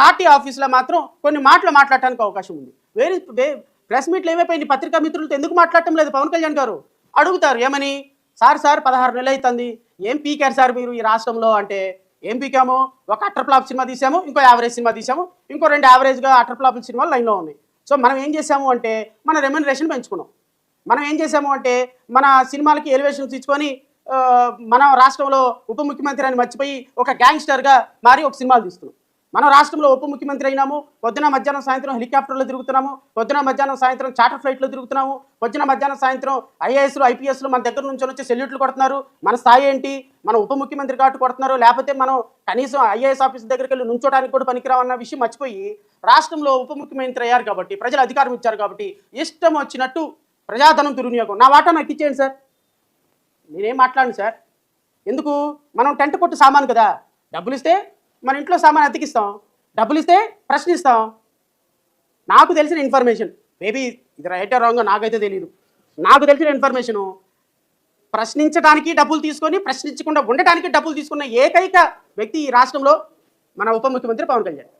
Party ఆఫీసులో మాత్రం కొన్ని మాటలు మాట్లాడటానికి అవకాశం ఉంది. వేరే ప్రెస్ మీట్లు ఏమైపోయింది పత్రికా మిత్రులతో ఎందుకు మాట్లాడటం లేదు? పవన్ కళ్యాణ్ గారు అడుగుతారు ఏమని? సార్ సార్ పదహారు నెలలు అవుతుంది ఏం పీకారు సార్ మీరు ఈ రాష్ట్రంలో? అంటే ఏం పీకాము? ఒక అటర్ ఫ్లాప్ సినిమా తీసాము ఇంకో యావరేజ్ సినిమా తీసాము ఇంకో రెండు యావరేజ్గా అటర్ ఫ్లాప్ సినిమాలు లైన్లో ఉన్నాయి. సో మనం ఏం చేసాము అంటే మన రెమ్యునరేషన్ పెంచుకున్నాం. మనం ఏం చేసాము అంటే మన సినిమాలకి ఎలివేషన్స్ ఇచ్చుకొని మన రాష్ట్రంలో ఉప ముఖ్యమంత్రి అని మర్చిపోయి ఒక గ్యాంగ్స్టర్గా మారి ఒక సినిమాలు తీస్తున్నాం. మన రాష్ట్రంలో ఉప ముఖ్యమంత్రి అయినాము. పొద్దున మధ్యాహ్నం సాయంత్రం హెలికాప్టర్లో తిరుగుతున్నాము. పొద్దున మధ్యాహ్నం సాయంత్రం చార్టర్ ఫ్లైట్లో తిరుగుతున్నాము. పొద్దున మధ్యాహ్నం సాయంత్రం ఐఏఎస్లు ఐపీఎస్లు మన దగ్గర నుంచి వచ్చి సెల్యూట్లు కొడుతున్నారు. మన స్థాయి ఏంటి? మన ఉప ముఖ్యమంత్రి కాబట్టి కొడుతున్నారు. లేకపోతే మనం కనీసం ఐఏఎస్ ఆఫీస్ దగ్గరికి వెళ్ళి నుంచోడానికి కూడా పనికిరామన్న విషయం మర్చిపోయి రాష్ట్రంలో ఉప ముఖ్యమంత్రి అయ్యారు కాబట్టి ప్రజలు అధికారం ఇచ్చారు కాబట్టి ఇష్టం వచ్చినట్టు ప్రజాధనం దుర్వినియోగం. నా వాటా నాకు ఇచ్చేయండి సార్. నేనేం మాట్లాడను సార్? ఎందుకు? మనం టెంట్ కొట్టు సామాను కదా. డబ్బులు ఇస్తే మన ఇంట్లో సామాన్ అతికిస్తాం. డబ్బులు ఇస్తే ప్రశ్నిస్తాం. నాకు తెలిసిన ఇన్ఫర్మేషన్ మేబీ ఇది రైట్ రాంగో నాకైతే తెలియదు నాకు తెలిసిన ఇన్ఫర్మేషను ప్రశ్నించడానికి డబ్బులు తీసుకొని ప్రశ్నించకుండా ఉండటానికి డబ్బులు తీసుకున్న ఏకైక వ్యక్తి ఈ రాష్ట్రంలో మన ఉప ముఖ్యమంత్రి పవన్ కళ్యాణ్.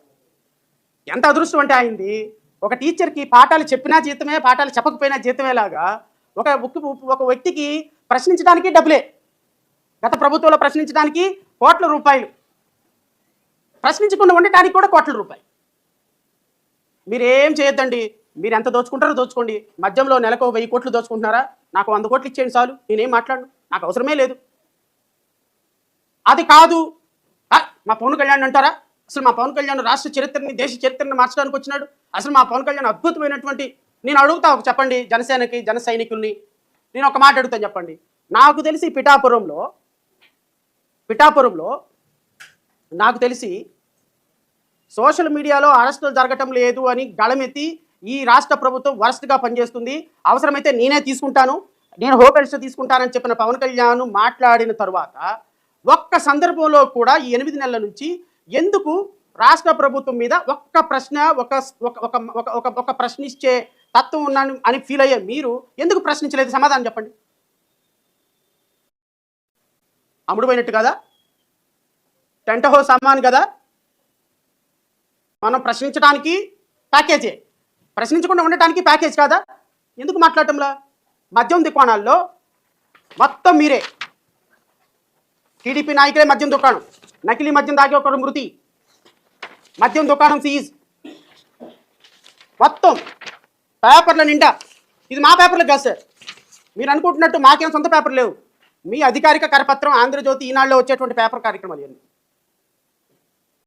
ఎంత అదృష్టం అంటే అయింది ఒక టీచర్కి పాఠాలు చెప్పినా జీతమే పాఠాలు చెప్పకపోయినా జీతమేలాగా ఒక ఒక- ఒక వ్యక్తికి ప్రశ్నించడానికి డబ్బులే. గత ప్రభుత్వంలో ప్రశ్నించడానికి కోట్ల రూపాయలు. ప్రశ్నించకుండా ఉండటానికి కూడా కోట్ల రూపాయలు. మీరేం చేయొద్దండి? మీరు ఎంత దోచుకుంటారో దోచుకోండి. మధ్యంలో నెలకు వెయ్యి కోట్లు దోచుకుంటున్నారా? నాకు వంద కోట్లు ఇచ్చేయండి చాలు. నేనేం మాట్లాడను. నాకు అవసరమే లేదు. అది కాదు. మా పవన్ కళ్యాణ్ అంటారా? అసలు మా పవన్ కళ్యాణ్ రాష్ట్ర చరిత్రని దేశ చరిత్రని మార్చడానికి వచ్చినాడు? అసలు మా పవన్ కళ్యాణ్ అద్భుతమైనటువంటి నేను అడుగుతా ఒక చెప్పండి జనసేనకి జన సైనికుల్ని. నేను ఒక మాట అడుగుతాను చెప్పండి. నాకు తెలిసి పిఠాపురంలో పిఠాపురంలో నాకు తెలిసి సోషల్ మీడియాలో అరెస్టులు జరగటం లేదు అని గళమెత్తి ఈ రాష్ట్ర ప్రభుత్వం వరస్ట్గా పనిచేస్తుంది. అవసరమైతే నేనే తీసుకుంటాను. నేను హోమ్ మినిస్టర్ తీసుకుంటానని చెప్పిన పవన్ కళ్యాణ్ మాట్లాడిన తర్వాత ఒక్క సందర్భంలో కూడా ఈ ఎనిమిది నెలల నుంచి ఎందుకు రాష్ట్ర ప్రభుత్వం మీద ఒక్క ప్రశ్న ఒక ఒక- ఒక ఒక- ఒక ప్రశ్నించే తత్వం ఉన్నాను అని ఫీల్ అయ్యే మీరు ఎందుకు ప్రశ్నించలేదు? సమాధానం చెప్పండి. అమ్ముడుపోయినట్టు కదా? టెంట్ హౌస్ అమ్మాను కదా? మనం ప్రశ్నించడానికి ప్యాకేజే. ప్రశ్నించకుండా ఉండటానికి ప్యాకేజ్ కాదా? ఎందుకు మాట్లాడటంలా? మద్యం దుకాణాల్లో మొత్తం మీరే. టీడీపీ నాయకులే మద్యం దుకాణం. నకిలీ మద్యం దాగి ఒకరు మృతి. మద్యం దుకాణం సీజ్. మొత్తం పేపర్ల నిండా. ఇది మా పేపర్లు కాదు సార్. మీరు అనుకుంటున్నట్టు మాకేం సొంత పేపర్ లేవు. మీ అధికారిక కరపత్రం ఆంధ్రజ్యోతి ఈనాడులో వచ్చేటువంటి పేపర్ కార్యక్రమాలు ఇవన్నీ.